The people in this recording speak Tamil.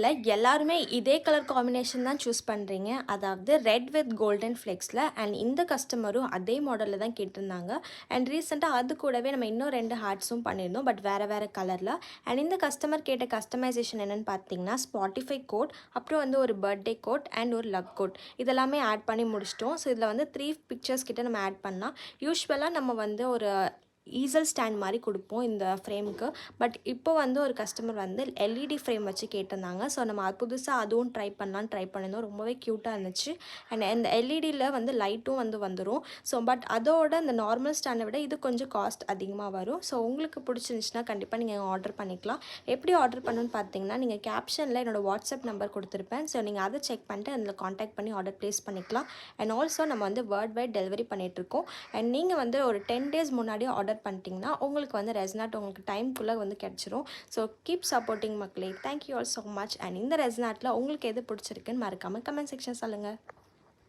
இல்லை எல்லாருமே இதே கலர் காம்பினேஷன் தான் சூஸ் பண்ணுறீங்க அதாவது ரெட் வித் கோல்டன் ஃப்ளெக்ஸில் அண்ட் இந்த கஸ்டமரும் அதே மாடலில் தான் கேட்டிருந்தாங்க. அண்ட் ரீசெண்டாக அது கூடவே நம்ம இன்னும் ரெண்டு ஹார்ட்ஸும் பண்ணியிருந்தோம் பட் வேறு வேறு கலரில் அண்ட் இந்த கஸ்டமர் கேட்ட கஸ்டமைசேஷன் என்னென்னு பார்த்தீங்கன்னா ஸ்பாட்டிஃபை கோட் அப்புறம் வந்து ஒரு பர்த்டே கோட் அண்ட் ஒரு லக் கோட் இதெல்லாமே ஆட் பண்ணி முடிச்சிட்டோம். ஸோ இதில் வந்து த்ரீ பிக்சர்ஸ் கிட்ட நம்ம ஆட் பண்ணால் யூஸ்வலாக நம்ம வந்து ஒரு ஈசல் ஸ்டாண்ட் மாதிரி கொடுப்போம் இந்த ஃப்ரேமுக்கு பட் இப்போ வந்து ஒரு கஸ்டமர் வந்து எல்இடி ஃப்ரேம் வச்சு கேட்டிருந்தாங்க. ஸோ நம்ம அது புதுசாக அதுவும் ட்ரை பண்ணலான்னு ட்ரை பண்ணியிருந்தோம். ரொம்பவே க்யூட்டாக இருந்துச்சு. அண்ட் இந்த எல்இடியில் வந்து லைட்டும் வந்து வந்துடும் ஸோ பட் அதோட இந்த நார்மல் ஸ்டாண்டை விட இது கொஞ்சம் காஸ்ட் அதிகமாக வரும். ஸோ உங்களுக்கு பிடிச்சிருந்துச்சுன்னா கண்டிப்பாக நீங்கள் ஆர்டர் பண்ணிக்கலாம். எப்படி ஆர்டர் பண்ணணும்னு பார்த்தீங்கன்னா நீங்கள் கேப்ஷனில் என்னோடய வாட்ஸ்அப் நம்பர் கொடுத்துருப்பேன். ஸோ நீங்கள் அதை செக் பண்ணிட்டு அதில் காண்டாக்ட் பண்ணி ஆர்டர் ப்ளேஸ் பண்ணிக்கலாம். அண்ட் ஆல்சோ நம்ம வந்து வேர்ல்ட் வைட் டெலிவரி பண்ணிகிட்ருக்கோம் அண்ட் நீங்கள் வந்து ஒரு டென் டேஸ் முன்னாடியே ஆர்டர் பண்ணிட்டீங்கன்னா உங்களுக்கு வந்து ரெசனாட் உங்களுக்கு டைம்குள்ளே வந்து கிடச்சிரும். ஸோ கீப் சப்போர்ட்டிங் மக்களே. Thank you all so much and இந்த ரெசனாட்டில் உங்களுக்கு எது பிடிச்சிருக்குன்னு மறக்காமல் கமெண்ட் செக்ஷன் சொல்லுங்கள்